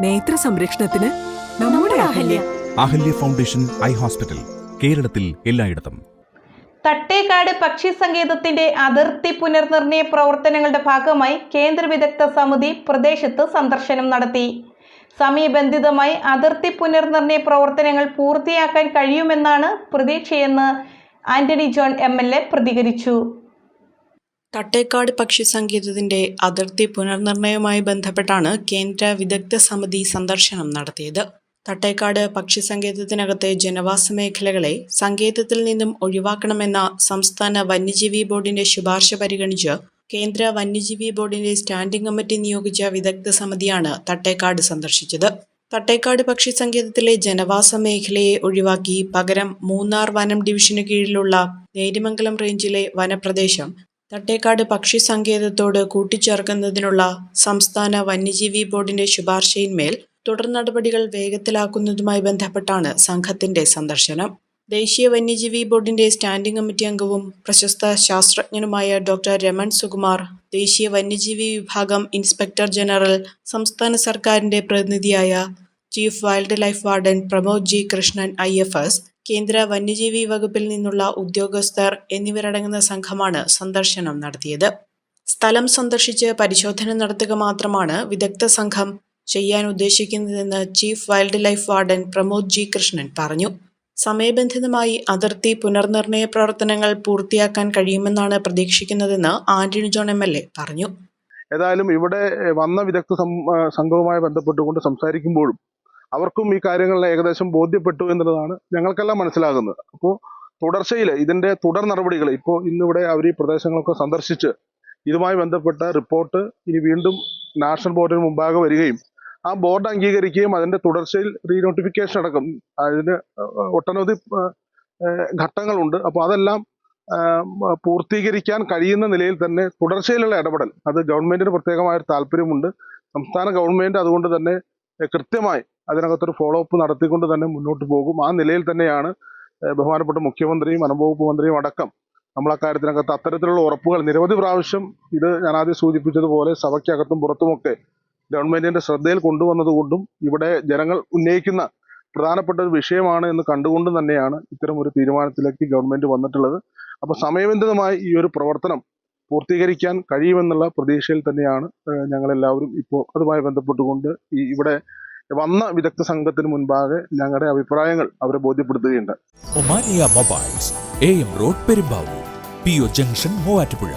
നേത്ര സംരക്ഷണത്തിന് നമ്മുടെ Ahalya. Ahalya foundation eye hospital കേരളത്തിൽ എല്ലായിടത്തും. തട്ടേക്കാട് പക്ഷി സങ്കേതത്തിന്റെ അതിർത്തി പുനർനിർണയ പ്രവർത്തനങ്ങളുടെ ഭാഗമായി കേന്ദ്ര വിദഗ്ധ സമിതി പ്രദേശത്ത് സന്ദർശനം നടത്തി. സമയബന്ധിതമായി അതിർത്തി പുനർനിർണയ പ്രവർത്തനങ്ങൾ പൂർത്തിയാക്കാൻ കഴിയുമെന്നാണ് പ്രതീക്ഷയെന്ന് Antony John M L A പ്രതികരിച്ചു. തട്ടേക്കാട് പക്ഷി സങ്കേതത്തിന്റെ അതിർത്തി പുനർനിർണയവുമായി ബന്ധപ്പെട്ടാണ് കേന്ദ്ര വിദഗ്ധ സമിതി സന്ദർശനം നടത്തിയത്. തട്ടേക്കാട് പക്ഷി സങ്കേതത്തിനകത്തെ ജനവാസ മേഖലകളെ സങ്കേതത്തിൽ നിന്നും ഒഴിവാക്കണമെന്ന സംസ്ഥാന വന്യജീവി ബോർഡിന്റെ ശുപാർശ പരിഗണിച്ച് കേന്ദ്ര വന്യജീവി ബോർഡിന്റെ സ്റ്റാൻഡിംഗ് കമ്മിറ്റി നിയോഗിച്ച വിദഗ്ധ സമിതിയാണ് തട്ടേക്കാട് സന്ദർശിച്ചത്. തട്ടേക്കാട് പക്ഷി സങ്കേതത്തിലെ ജനവാസ മേഖലയെ ഒഴിവാക്കി പകരം മൂന്നാർ വനം ഡിവിഷന് കീഴിലുള്ള നേരിമംഗലം റേഞ്ചിലെ വനപ്രദേശം തട്ടേക്കാട് പക്ഷി സങ്കേതത്തോട് കൂട്ടിച്ചേർക്കുന്നതിനുള്ള സംസ്ഥാന വന്യജീവി ബോർഡിന്റെ ശുപാർശയിന്മേൽ തുടർ നടപടികൾ വേഗത്തിലാക്കുന്നതുമായി ബന്ധപ്പെട്ടാണ് സംഘത്തിന്റെ സന്ദർശനം. ദേശീയ വന്യജീവി ബോർഡിന്റെ സ്റ്റാൻഡിംഗ് കമ്മിറ്റി അംഗവും പ്രശസ്ത ശാസ്ത്രജ്ഞനുമായ ഡോക്ടർ രമൺ സുകുമാർ ദേശീയ വന്യജീവി വിഭാഗം ഇൻസ്പെക്ടർ ജനറൽ സംസ്ഥാന സർക്കാരിന്റെ പ്രതിനിധിയായ chief wildlife warden Pramod G Krishnan I F S കേന്ദ്ര വന്യജീവി വകുപ്പിൽ നിന്നുള്ള ഉദ്യോഗസ്ഥർ എന്നിവരടങ്ങുന്ന സംഘമാണ് സന്ദർശനം നടത്തിയത്. സ്ഥലം സന്ദർശിച്ച് പരിശോധന നടത്തുക മാത്രമാണ് വിദഗ്ധ സംഘം ചെയ്യാൻ ഉദ്ദേശിക്കുന്നതെന്ന് chief wildlife warden Pramod G Krishnan പറഞ്ഞു. സമയബന്ധിതമായി അതിർത്തി പുനർനിർണയ പ്രവർത്തനങ്ങൾ പൂർത്തിയാക്കാൻ കഴിയുമെന്നാണ് പ്രതീക്ഷിക്കുന്നതെന്ന് Antony John M L A പറഞ്ഞു. ഏതായാലും ഇവിടെ വന്ന വിദഗ്ധ സംഘവുമായി ബന്ധപ്പെട്ടുകൊണ്ട് സംസാരിക്കുമ്പോഴും അവർക്കും ഈ കാര്യങ്ങളിൽ ഏകദേശം ബോധ്യപ്പെട്ടു എന്നുള്ളതാണ് ഞങ്ങൾക്കെല്ലാം മനസ്സിലാകുന്നത്. അപ്പോൾ തുടർച്ചയിൽ ഇതിന്റെ തുടർ നടപടികൾ ഇപ്പോൾ ഇന്നിവിടെ അവർ ഈ പ്രദേശങ്ങളൊക്കെ സന്ദർശിച്ച് ഇതുമായി ബന്ധപ്പെട്ട റിപ്പോർട്ട് ഇനി വീണ്ടും നാഷണൽ ബോർഡിന് മുമ്പാകെ വരികയും ആ ബോർഡ് അംഗീകരിക്കുകയും അതിന്റെ തുടർച്ചയിൽ റീനോട്ടിഫിക്കേഷൻ അടക്കം അതിന് ഒട്ടനവധി ഘട്ടങ്ങളുണ്ട്. അപ്പോൾ അതെല്ലാം പൂർത്തീകരിക്കാൻ കഴിയുന്ന നിലയിൽ തന്നെ തുടർച്ചയിലുള്ള ഇടപെടൽ അത് ഗവൺമെന്റിന് പ്രത്യേകമായ ഒരു താല്പര്യമുണ്ട്. സംസ്ഥാന ഗവൺമെന്റ് അതുകൊണ്ട് തന്നെ കൃത്യമായി അതിനകത്തൊരു ഫോളോ അപ്പ് നടത്തിക്കൊണ്ട് തന്നെ മുന്നോട്ട് പോകും. ആ നിലയിൽ തന്നെയാണ് ബഹുമാനപ്പെട്ട മുഖ്യമന്ത്രിയും വനംവകുപ്പ് മന്ത്രിയും അടക്കം നമ്മൾ അക്കാര്യത്തിനകത്ത് അത്തരത്തിലുള്ള ഉറപ്പുകൾ നിരവധി പ്രാവശ്യം ഇത് ഞാൻ ആദ്യം സൂചിപ്പിച്ചതുപോലെ സഭയ്ക്കകത്തും പുറത്തുമൊക്കെ ഗവൺമെന്റിന്റെ ശ്രദ്ധയിൽ കൊണ്ടുവന്നതുകൊണ്ടും ഇവിടെ ജനങ്ങൾ ഉന്നയിക്കുന്ന പ്രധാനപ്പെട്ട ഒരു വിഷയമാണ് എന്ന് കണ്ടുകൊണ്ടും തന്നെയാണ് ഇത്തരം ഒരു തീരുമാനത്തിലേക്ക് ഗവൺമെന്റ് വന്നിട്ടുള്ളത്. അപ്പൊ സമയബന്ധിതമായി ഈ ഒരു പ്രവർത്തനം പൂർത്തീകരിക്കാൻ കഴിയുമെന്നുള്ള പ്രതീക്ഷയിൽ തന്നെയാണ് ഞങ്ങളെല്ലാവരും ഇപ്പോൾ അതുമായി ബന്ധപ്പെട്ടുകൊണ്ട് ഈ ഇവിടെ വന്ന വിദഗ്ധ സംഘത്തിന് മുൻപാകെ ഞങ്ങളുടെ അഭിപ്രായങ്ങൾ അവരെ ബോധ്യപ്പെടുത്തുകയുണ്ട്. Omania mobiles A M road Perumbavoor P O junction Muvattupuzha.